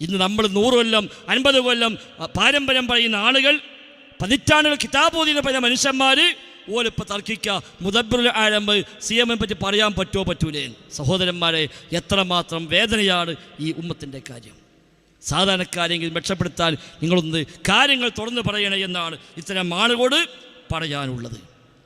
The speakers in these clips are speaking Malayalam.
ഇന്ന് നമ്മൾ നൂറ് കൊല്ലം അൻപത് കൊല്ലം പാരമ്പര്യം പറയുന്ന ആളുകൾ പതിറ്റാണ്ടുകൾ കിതാബോധിന പറയുന്ന മനുഷ്യന്മാർ ഓലിപ്പോൾ തർക്കിക്കുക മുദബുൽ ആഴമ്പ് സി എമ്മിനെ പറ്റി പറയാൻ പറ്റുമോ പറ്റൂലേ? സഹോദരന്മാരെ എത്രമാത്രം വേദനയാണ് ഈ ഉമ്മത്തിന്റെ കാര്യം. സാധാരണക്കാരെങ്കിലും രക്ഷപ്പെടുത്താൻ നിങ്ങളൊന്ന് കാര്യങ്ങൾ തുറന്നു പറയണേ എന്നാണ് ഇത്തരം ആളുകളോട് പറയാനുള്ളത്.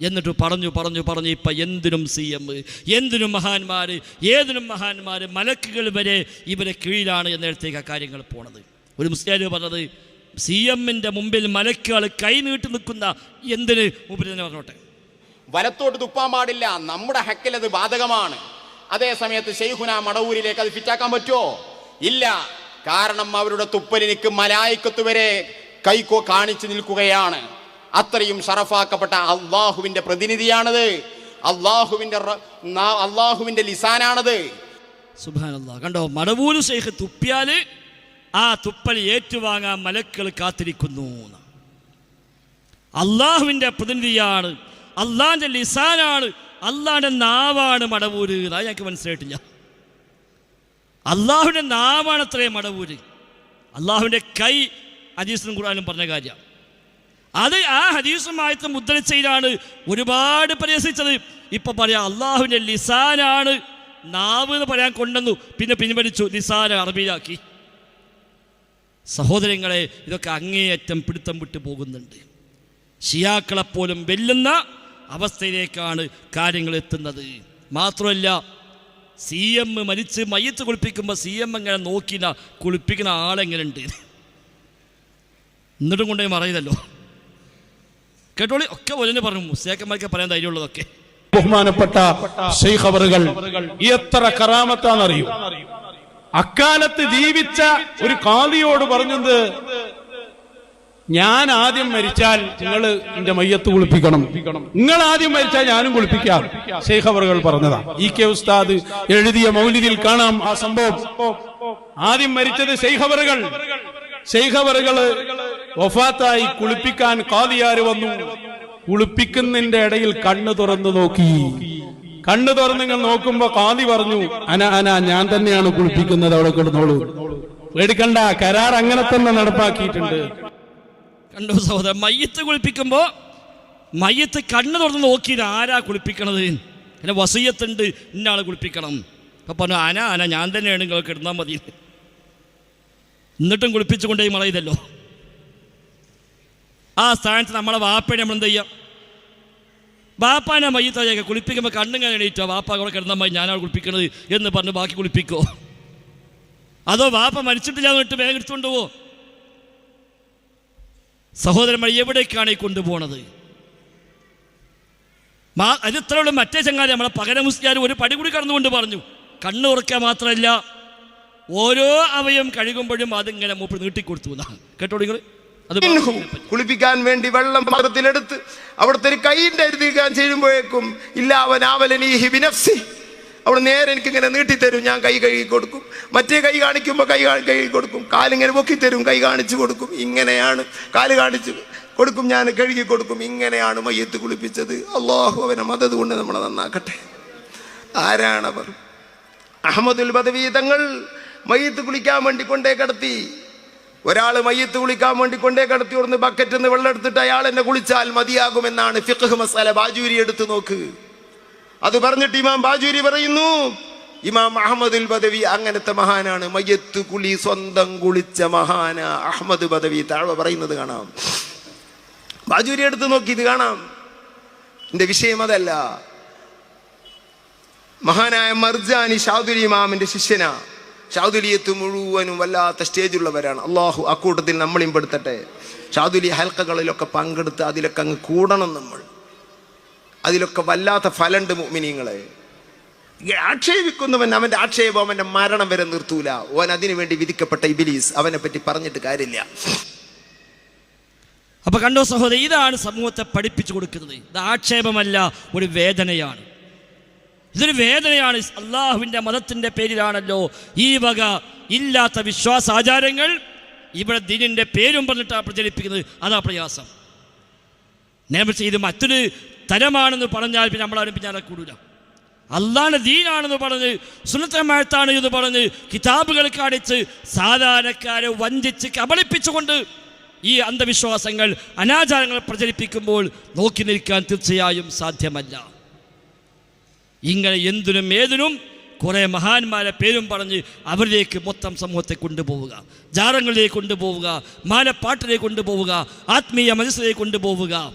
എന്നിട്ട് പറഞ്ഞു പറഞ്ഞു പറഞ്ഞു ഇപ്പം എന്തിനും സി എം എന്തിനും മഹാന്മാർ ഏതിനും മഹാന്മാർ മലക്കുകൾ വരെ ഇവരെ കീഴിലാണ് എന്നിടത്തേക്ക് ആ കാര്യങ്ങൾ പോണത്. ഒരു മുസ്ലിം പറഞ്ഞത് സി എമ്മിന്റെ മുമ്പിൽ മലക്കുകൾ കൈ നീട്ടി നിൽക്കുന്ന എന്തിന്? ഉപരിതന്നെ പറഞ്ഞോട്ടെ. വലത്തോട്ട് തുപ്പാൻ പാടില്ല നമ്മുടെ ഹക്കിൽ അത് ബാധകമാണ്. അതേ സമയത്ത് ഷെയ്ഖുന മടവൂരിലേക്ക് അത് ഫിറ്റാക്കാൻ പറ്റുമോ? ഇല്ല. കാരണം അവരുടെ തുപ്പലിനിക്ക് മലായിക്കത്ത് വരെ കൈക്കോ കാണിച്ചു നിൽക്കുകയാണ്. അത്രയും ഷറഫാക്കപ്പെട്ട അള്ളാഹുവിന്റെ പ്രതിനിധിയാണത്. അള്ളാഹുവിന്റെ അള്ളാഹുവിന്റെ ലിസാനാണത്. കണ്ടോ മടവൂര് ശേഖ് തുപ്പിയാൽ ആ തുപ്പൽ ഏറ്റുവാങ്ങാൻ മലക്കൾ കാത്തിരിക്കുന്നു. അള്ളാഹുവിന്റെ പ്രതിനിധിയാണ് അള്ളാഹിന്റെ ലിസാനാണ് അള്ളാഹിന്റെ നാവാണ് മടവൂര് അത് ഞങ്ങൾക്ക് മനസ്സിലായിട്ടില്ല. അള്ളാഹുവിന്റെ നാവാണ് അത്രയും മടവൂര്. അള്ളാഹുവിന്റെ കൈ അജീസിനും ഖുർആാനും പറഞ്ഞ കാര്യം. അത് ആ ഹദീസുമായിട്ട് മുദ്രച്ചയിലാണ് ഒരുപാട് പരിഹസിച്ചത്. ഇപ്പൊ പറയാം അള്ളാഹുവിന്റെ ലിസാനാണ് നാവ് എന്ന് പറയാൻ കൊണ്ടുവന്നു. പിന്നെ പിൻവലിച്ചു ലിസാന അറബിയിലാക്കി. സഹോദരങ്ങളെ ഇതൊക്കെ അങ്ങേയറ്റം പിടുത്തം വിട്ടു പോകുന്നുണ്ട്. ഷിയാക്കളെപ്പോലും വെല്ലുന്ന അവസ്ഥയിലേക്കാണ് കാര്യങ്ങൾ എത്തുന്നത്. മാത്രമല്ല സി എം മരിച്ച് മയ്യത്ത് കുളിപ്പിക്കുമ്പോൾ സി എം എങ്ങനെ നോക്കിയില്ല കുളിപ്പിക്കുന്ന ആളെങ്ങനെ ഉണ്ട് എന്നിട്ടും കൊണ്ടുപോയി മറയുന്നല്ലോ. കേട്ടോളി? ഒക്കെ വചന പറഞ്ഞു. മുസ്ലിയാക്കന്മാർക്ക് പറയാൻ ധൈര്യമുള്ളതൊക്കെ. ബഹുമാനപ്പെട്ട ഷെയ്ഖ് അവറുകൾ എത്ര കറാമത്താണെന്നറിയൂ? അക്കാലത്ത് ജീവിച്ച ഒരു കാതിയോട് പറഞ്ഞത് ഞാൻ ആദ്യം മരിച്ചാൽ നിങ്ങൾ എന്റെ മയ്യത്ത് കുളിപ്പിക്കണം. നിങ്ങൾ ആദ്യം മരിച്ചാൽ ഞാനും കുളിപ്പിക്കാം. ഷെയ്ഖ് അവറുകൾ പറഞ്ഞതാ. ഇ കെ ഉസ്താദ് എഴുതിയ മൗലിതിൽ കാണാം ആ സംഭവം. ആദ്യം മരിച്ചത് ഷെയ്ഖ് അവറുകൾ ഷെയ്ഖ് അവറുകൾ വഫാത്തായി കുളിപ്പിക്കാൻ കാതിയാർ വന്നു. കുളിപ്പിക്കുന്നതിന്റെ ഇടയിൽ കണ്ണു തുറന്നു നോക്കി. കണ്ണു തുറന്ന് നിങ്ങൾ നോക്കുമ്പോ കാതി പറഞ്ഞു അന അന ഞാൻ തന്നെയാണ് കുളിപ്പിക്കുന്നത് അവിടെ കിടന്നോളൂ. പേടിക്കണ്ട കരാർ അങ്ങനെ തന്നെ നടപ്പാക്കിയിട്ടുണ്ട്. കണ്ടു സഹോദരൻ മയ്യത്ത് കുളിപ്പിക്കുമ്പോ മയ്യത്ത് കണ്ണു തുറന്ന് നോക്കിയിട്ട് ആരാ കുളിപ്പിക്കണത്? എന്നെ വസീയത്തുണ്ട് ഇന്നയാളെ കുളിപ്പിക്കണം. അപ്പം പറഞ്ഞു അന അന ഞാൻ തന്നെയാണ് നിങ്ങൾക്ക് കിടന്നാൽ മതി എന്നിട്ടും കുളിപ്പിച്ചുകൊണ്ടേ മളയതല്ലോ ആ സ്ഥാനത്ത് നമ്മളെ വാപ്പയെ നമ്മൾ എന്ത് ചെയ്യാം ബാപ്പാനെ മയ്യത്തയ്യൊക്കെ കുളിപ്പിക്കുമ്പോൾ കണ്ണുങ്ങനെ എണീറ്റോ? വാപ്പ കൂടെ കിടന്നാൽ മതി ഞാനാണ് കുളിപ്പിക്കണത് എന്ന് പറഞ്ഞ് ബാക്കി കുളിപ്പിക്കോ? അതോ വാപ്പ മരിച്ചിട്ടില്ല എന്നിട്ട് വേഗം എടുത്തുകൊണ്ട് സഹോദരന്മാർ എവിടേക്കാണ് ഈ കൊണ്ടുപോണത്? മാ അത് ഇത്രയുള്ള മറ്റേ ചങ്ങാതി നമ്മളെ പകര ഒരു പടി കൂടി കടന്നുകൊണ്ട് പറഞ്ഞു. കണ്ണ് ഉറക്കുക മാത്രമല്ല ഓരോ അവയം കഴുകുമ്പോഴും അതിങ്ങനെ മൂപ്പ് നീട്ടിക്കൊടുത്തു എന്നാണ് കേട്ടോ നിങ്ങൾ. കുളിപ്പിക്കാൻ വേണ്ടി വെള്ളം പാത്രത്തിലെടുത്ത് അവിടുത്തെ ഒരു കൈയിന്റെ അരുതിക്കാൻ ചെയ്യുമ്പോഴേക്കും ഇല്ല അവൻ ആവലനീഹി ബിനഫ്സി. അവിടെ നേരെ എനിക്ക് ഇങ്ങനെ നീട്ടിത്തരും ഞാൻ കൈ കഴുകി കൊടുക്കും. മറ്റേ കൈ കാണിക്കുമ്പോൾ കൈ കാ- കഴുകി കൊടുക്കും. കാലിങ്ങനെ പൊക്കിത്തരും കൈ കാണിച്ചു കൊടുക്കും. ഇങ്ങനെയാണ് കാൽ കാണിച്ചു കൊടുക്കും ഞാൻ കഴുകി കൊടുക്കും. ഇങ്ങനെയാണ് മയ്യത്ത് കുളിപ്പിച്ചത്. അള്ളാഹു അവനെ മതത് കൊണ്ട് നമ്മളെ നന്നാക്കട്ടെ. ആരാണവർ? അഹമ്മദുൽ ബദവീതങ്ങൾ മയ്യത്ത് കുളിക്കാൻ വേണ്ടി കൊണ്ടേ കിടത്തി. ഒരാൾ മയ്യത്ത് കുളിക്കാൻ വേണ്ടി കൊണ്ടേ കടത്തി കൊടുന്ന് ബക്കറ്റിൽ നിന്ന് വെള്ളം എടുത്തിട്ട് അയാൾ എന്നെ കുളിച്ചാൽ മതിയാകുമെന്നാണ് ഫിഖ് മസാല ബാജൂരി എടുത്തു നോക്ക്. അത് പറഞ്ഞിട്ട് ഇമാം ബാജൂരി പറയുന്നു ഇമാം അഹമ്മദുൽ ബദവി അങ്ങനത്തെ മഹാനാണ്. മയ്യത്ത് കുളി സ്വന്തം കുളിച്ച മഹാന അഹമ്മദ് ബദവി. താഴെ പറയുന്നത് കാണാം. ബാജൂരി എടുത്ത് നോക്കി ഇത് കാണാം. എന്റെ വിഷയം അതല്ല. മഹാനായ മർജാനി ഷാദുരി ഇമാമിന്റെ ശിഷ്യന. ഷാദുലിയത്ത് മുഴുവനും വല്ലാത്ത സ്റ്റേജുള്ളവരാണ് അള്ളാഹു അക്കൂട്ടത്തിൽ നമ്മളെയും പെടുത്തട്ടെ. ഷാദുലി ഹൽക്കകളിലൊക്കെ പങ്കെടുത്ത് അതിലൊക്കെ അങ്ങ് കൂടണം നമ്മൾ. അതിലൊക്കെ വല്ലാത്ത ഫലണ്ട് മിനിങ്ങളെ ആക്ഷേപിക്കുന്നവൻ അവന്റെ ആക്ഷേപം അവന്റെ മരണം വരെ നിർത്തൂല. ഓൻ അതിനു വേണ്ടി വിധിക്കപ്പെട്ട ഇബിലീസ് അവനെ പറ്റി പറഞ്ഞിട്ട് കാര്യമില്ല. അപ്പൊ കണ്ടോ സഹോദരൻ ഇതാണ് സമൂഹത്തെ പഠിപ്പിച്ചു കൊടുക്കുന്നത്. ഇത് ആക്ഷേപമല്ല ഒരു വേദനയാണ്. ഇതൊരു വേദനയാണ്. അള്ളാഹുവിന്റെ മതത്തിന്റെ പേരിലാണല്ലോ ഈ വക ഇല്ലാത്ത വിശ്വാസ ആചാരങ്ങൾ ഇവിടെ ദിനിന്റെ പേരും പറഞ്ഞിട്ടാണ് പ്രചരിപ്പിക്കുന്നത്. അതാ പ്രയാസം. നേരെ ഇത് മറ്റൊരു തരമാണെന്ന് പറഞ്ഞാൽ പിന്നെ നമ്മളാരും പിന്നെ കൂടൂല. അള്ളാണ് ദീനാണെന്ന് പറഞ്ഞ് സുന്നത്തമാഴത്താണ് എന്ന് പറഞ്ഞ് കിതാബുകൾ കാണിച്ച് സാധാരണക്കാരെ വഞ്ചിച്ച് കബളിപ്പിച്ചുകൊണ്ട് ഈ അന്ധവിശ്വാസങ്ങൾ അനാചാരങ്ങൾ പ്രചരിപ്പിക്കുമ്പോൾ നോക്കി നിൽക്കാൻ തീർച്ചയായും സാധ്യമല്ല. ഇങ്ങനെ എന്തിനും ഏതിനും കുറേ മഹാന്മാരെ പേരും പറഞ്ഞ് അവരിലേക്ക് മൊത്തം സമൂഹത്തെ കൊണ്ടുപോവുക. ജാറങ്ങളിലേക്ക് കൊണ്ടുപോവുക മാലപ്പാട്ടിലേക്ക് കൊണ്ടുപോവുക ആത്മീയ മനസ്സിലേക്ക് കൊണ്ടുപോവുക.